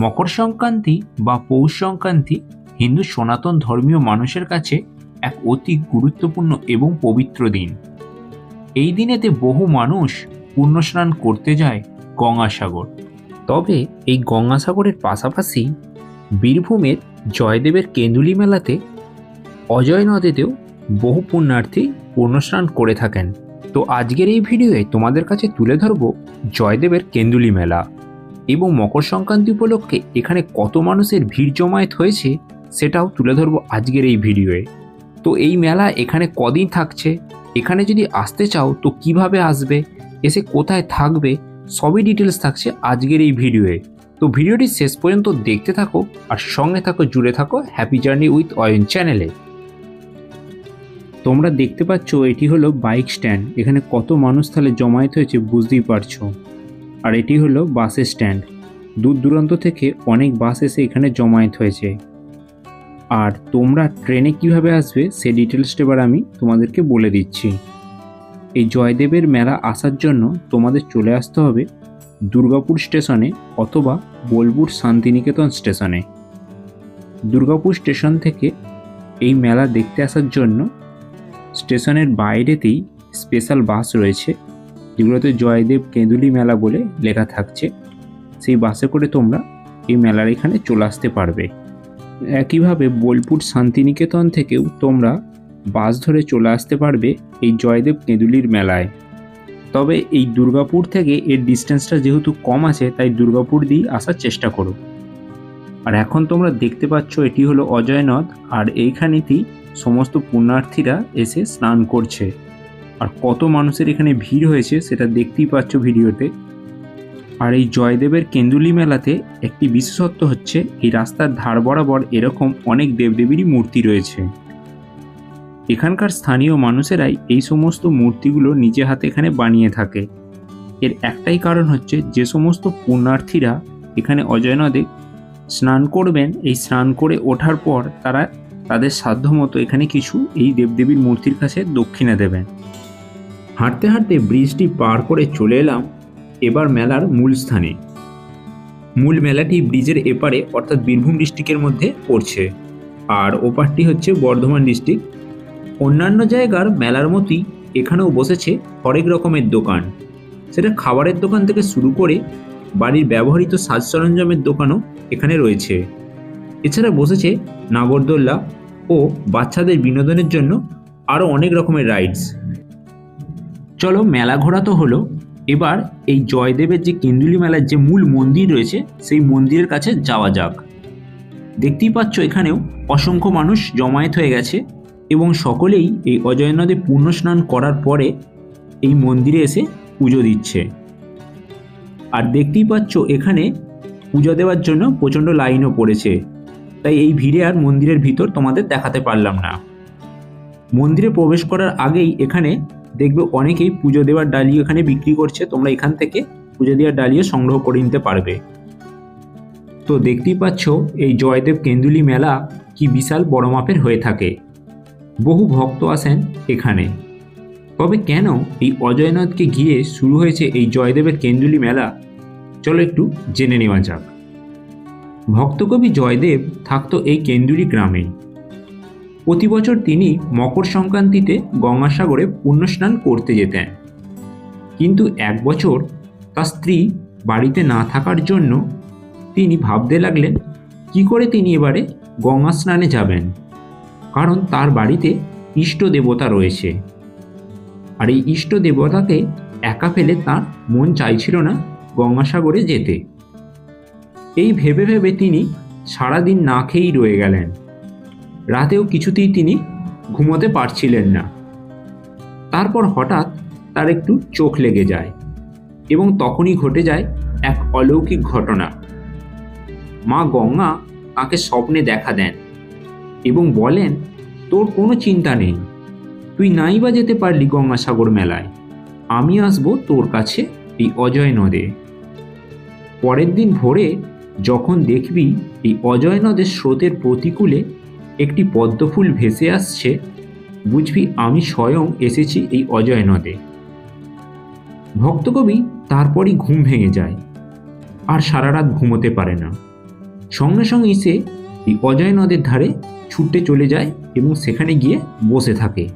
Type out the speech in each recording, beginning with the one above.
মকর সংক্রান্তি বা পৌষ সংক্রান্তি হিন্দু সনাতন ধর্মীয় মানুষের কাছে এক অতি গুরুত্বপূর্ণ এবং পবিত্র দিন। এই দিনেতে বহু মানুষ পুণ্যস্নান করতে যায় গঙ্গাসাগর। তবে এই গঙ্গাসাগরের পাশাপাশি বীরভূমের জয়দেবের কেন্দুলি মেলাতে অজয় নদীতেও বহু পুণ্যার্থী পুণ্যস্নান করে থাকেন। তো আজকের এই ভিডিওয়ে তোমাদের কাছে তুলে ধরব জয়দেবের কেন্দুলি মেলা। এবং মকর সংক্রান্তি উপলক্ষে এখানে কত মানুষের ভিড় জমায়েত হয়েছে সেটাও তুলে ধরবো আজকের এই ভিডিওয়ে। তো এই মেলা এখানে কদিন থাকছে? এখানে যদি আসতে চাও, তো কীভাবে আসবে? এসে কোথায় থাকবে? সবই ডিটেলস থাকছে আজকের এই ভিডিওয়ে। তো ভিডিওটি শেষ পর্যন্ত দেখতে থাকো আর সঙ্গে থাকো, জুড়ে থাকো হ্যাপি জার্নি উইথ অয়ন চ্যানেলে তোমরা দেখতে পাচ্ছ, এটি হলো বাইক স্ট্যান্ড এখানে কত মানুষ তাহলে জমায়েত হয়েছে বুঝতেই পারছ। আর এটি হলো বাসের স্ট্যান্ড। দূর দূরান্ত থেকে অনেক বাস এসে এখানে জমায়েত হয়েছে। আর তোমরা ট্রেনে কীভাবে আসবে সে ডিটেলসটা এবার আমি তোমাদেরকে বলে দিচ্ছি। এই জয়দেবের মেলা আসার জন্য তোমাদের চলে আসতে হবে দুর্গাপুর স্টেশনে অথবা বোলপুর শান্তিনিকেতন স্টেশনে। দুর্গাপুর স্টেশন থেকে এই মেলা দেখতে আসার জন্য স্টেশনের বাইরেতেই স্পেশাল বাস রয়েছে। যেগুলোতে জয়দেব কেঁদুলি মেলা বলে লেখা থাকছে, সেই বাসে করে তোমরা এই মেলার এখানে চলে আসতে পারবে। একইভাবে বোলপুর শান্তিনিকেতন থেকেও তোমরা বাস ধরে চলে আসতে পারবে এই জয়দেব কেঁদুলির মেলায়। তবে এই দুর্গাপুর থেকে এর ডিস্টেন্সটা যেহেতু কম আছে, তাই দুর্গাপুর দিয়েই আসার চেষ্টা করো। আর এখন তোমরা দেখতে পাচ্ছ এটি হলো অজয় নদ, আর এইখানেতেই সমস্ত পুণ্যার্থীরা এসে স্নান করছে। আর কত মানুষের এখানে ভিড় হয়েছে সেটা দেখতেই পাচ্ছ ভিডিওতে। আর এই জয়দেবের কেন্দুলি মেলাতে একটি বিশেষত্ব হচ্ছে, এই রাস্তার ধার বরাবর এরকম অনেক দেবদেবীরই মূর্তি রয়েছে। এখানকার স্থানীয় মানুষেরাই এই সমস্ত মূর্তিগুলো নিজে হাতে এখানে বানিয়ে থাকে। এর একটাই কারণ হচ্ছে, যে সমস্ত পুণ্যার্থীরা এখানে অজয় নদে স্নান করবেন, এই স্নান করে ওঠার পর তারা তাদের সাধ্যমতো এখানে কিছু এই দেবদেবীর মূর্তির কাছে দক্ষিণা দেবেন। হাঁটতে হাঁটতে ব্রিজটি পার করে চলে এলাম এবার মেলার মূল স্থানে। মূল মেলাটি ব্রিজের এপারে, অর্থাৎ বীরভূম ডিস্ট্রিক্টের মধ্যে পড়ছে। আর ওপারটি হচ্ছে বর্ধমান ডিস্ট্রিক্ট। অন্যান্য জায়গার মেলার মতোই এখানেও বসেছে হরেক রকমের দোকান। সেটা খাবারের দোকান থেকে শুরু করে বাড়ির ব্যবহৃত সাজ সরঞ্জামের দোকানও এখানে রয়েছে। এছাড়া বসেছে নাগরদোল্লা ও বাচ্চাদের বিনোদনের জন্য আরও অনেক রকমের রাইডস। চলো মেলা ঘোরা তো হলো। এবার এই জয়দেবের যে কেন্দুলি মেলার যে মূল মন্দির রয়েছে, সেই মন্দিরের কাছে যাওয়া যাক। দেখতেই পাচ্ছ এখানেও অসংখ্য মানুষ জমায়েত হয়ে গেছে এবং সকলেই এই অজয় নদে পূর্ণ স্নান করার পরে এই মন্দিরে এসে পুজো দিচ্ছে। আর দেখতেই পাচ্ছ এখানে পুজো দেওয়ার জন্য প্রচণ্ড লাইনও পড়েছে। তাই এই ভিড়ে আর মন্দিরের ভিতর তোমাদের দেখাতে পারলাম না। মন্দিরে প্রবেশ করার আগেই এখানে দেখবে অনেকেই পুজো দেওয়ার ডালি এখানে বিক্রি করছে, তোমরা এখান থেকে পুজো দেওয়ার ডালিও সংগ্রহ করে নিতে পারবে। তো দেখতেই পাচ্ছ, এই জয়দেব কেন্দুলি মেলা কি বিশাল বড় মাপের হয়ে থাকে। বহু ভক্ত আসেন এখানে। তবে কেন এই অজয়নাথকে ঘিরে শুরু হয়েছে এই জয়দেবের কেন্দুলি মেলা? চলো একটু জেনে নেওয়া যাক। ভক্তকবি জয়দেব থাকতো এই কেন্দুলি গ্রামেই। প্রতি বছর তিনি মকর সংক্রান্তিতে গঙ্গাসাগরে পুণ্যস্নান করতে যেতেন। কিন্তু এক বছর তার স্ত্রী বাড়িতে না থাকার জন্য তিনি ভাবতে লাগলেন, কি করে তিনি এবারে গঙ্গা স্নানে যাবেন? কারণ তার বাড়িতে ইষ্ট দেবতা রয়েছে। আর এই ইষ্ট দেবতাকে একা ফেলে তার মন চাইছিল না গঙ্গাসাগরে যেতে। এই ভেবে ভেবে তিনি সারাদিন না খেয়েই রয়ে গেলেন। রাতেও কিছুতেই তিনি ঘুমোতে পারছিলেন না। তারপর হঠাৎ তার একটু চোখ লেগে যায় এবং তখনই ঘটে যায় এক অলৌকিক ঘটনা। মা গঙ্গা তাকে স্বপ্নে দেখা দেন এবং বলেন, তোর কোনো চিন্তা নেই। তুই নাই বা যেতে পারলি গঙ্গাসাগর মেলায়। আমি আসব তোর কাছে এই অজয় নদে। পরের দিন ভোরে যখন দেখবি এই অজয় নদের স্রোতের প্রতিকূলে একটি পদ্মফুল ভেসে আসছে, বুঝবি আমি স্বয়ং এসেছি এই অজয় নদে। ভক্তকবি তারপরই ঘুম ভেঙে যায়, আর সারা রাত ঘুমোতে পারে না। সঙ্গে সঙ্গে সে এই অজয় নদের ধারে ছুটতে চলে যায় এবং সেখানে গিয়ে বসে থাকে।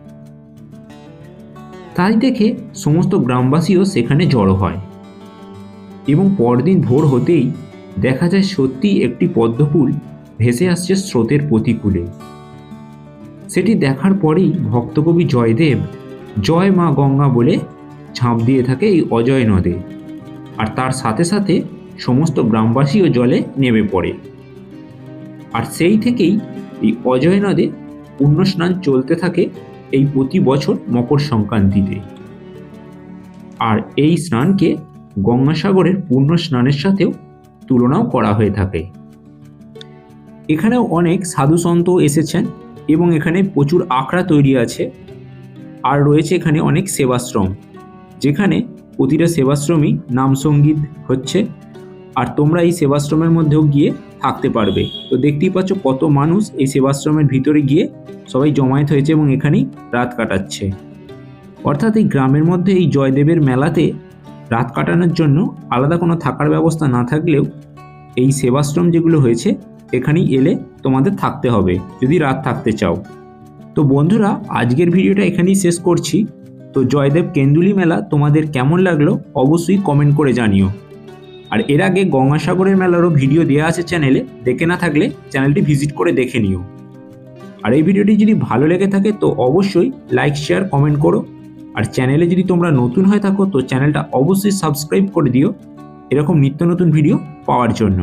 তাই দেখে সমস্ত গ্রামবাসীও সেখানে জড়ো হয়। এবং পরদিন ভোর হতেই দেখা যায় সত্যি একটি পদ্মফুল ভেসে আসছে স্রোতের প্রতিকূলে। সেটি দেখার পরেই ভক্তকবি জয়দেব, জয় মা গঙ্গা বলে ঝাঁপ দিয়ে থাকে এই অজয় নদে। আর তার সাথে সাথে সমস্ত গ্রামবাসীও জলে নেমে পড়ে। আর সেই থেকেই এই অজয় নদে পুণ্যস্নান চলতে থাকে এই প্রতি বছর মকর সংক্রান্তিতে। আর এই স্নানকে গঙ্গাসাগরের পূর্ণ স্নানের সাথেও তুলনাও করা হয়ে থাকে। এখানেও অনেক সাধু সন্ত এসেছেন এবং এখানে প্রচুর আখড়া তৈরি আছে। আর রয়েছে এখানে অনেক সেবাশ্রম, যেখানে প্রতিটা সেবাশ্রমই নাম সংগীত হচ্ছে। আর তোমরা এই সেবাশ্রমের মধ্যেও গিয়ে থাকতে পারবে। তো দেখতেই পাচ্ছ কত মানুষ এই সেবাশ্রমের ভিতরে গিয়ে সবাই জমায়েত হয়েছে এবং এখানেই রাত কাটাচ্ছে। অর্থাৎ এই গ্রামের মধ্যে এই জয়দেবের মেলাতে রাত কাটানোর জন্য আলাদা কোনো থাকার ব্যবস্থা না থাকলেও এই সেবাশ্রম যেগুলো হয়েছে এখানেই এলে তোমাদের থাকতে হবে, যদি রাত থাকতে চাও। তো বন্ধুরা, আজকের ভিডিওটা এখানেই শেষ করছি। তো জয়দেব কেন্দুলি মেলা তোমাদের কেমন লাগল অবশ্যই কমেন্ট করে জানিও। আর এর আগে গঙ্গাসাগরের মেলারও ভিডিও দেওয়া আছে চ্যানেলে, দেখে না থাকলে চ্যানেলটি ভিজিট করে দেখে নিও। আর এই ভিডিওটি যদি ভালো লেগে থাকে তো অবশ্যই লাইক শেয়ার কমেন্ট করো। আর চ্যানেলে যদি তোমরা নতুন হয়ে থাকো তো চ্যানেলটা অবশ্যই সাবস্ক্রাইব করে দিও। এরকম নিত্য নতুন ভিডিও পাওয়ার জন্য।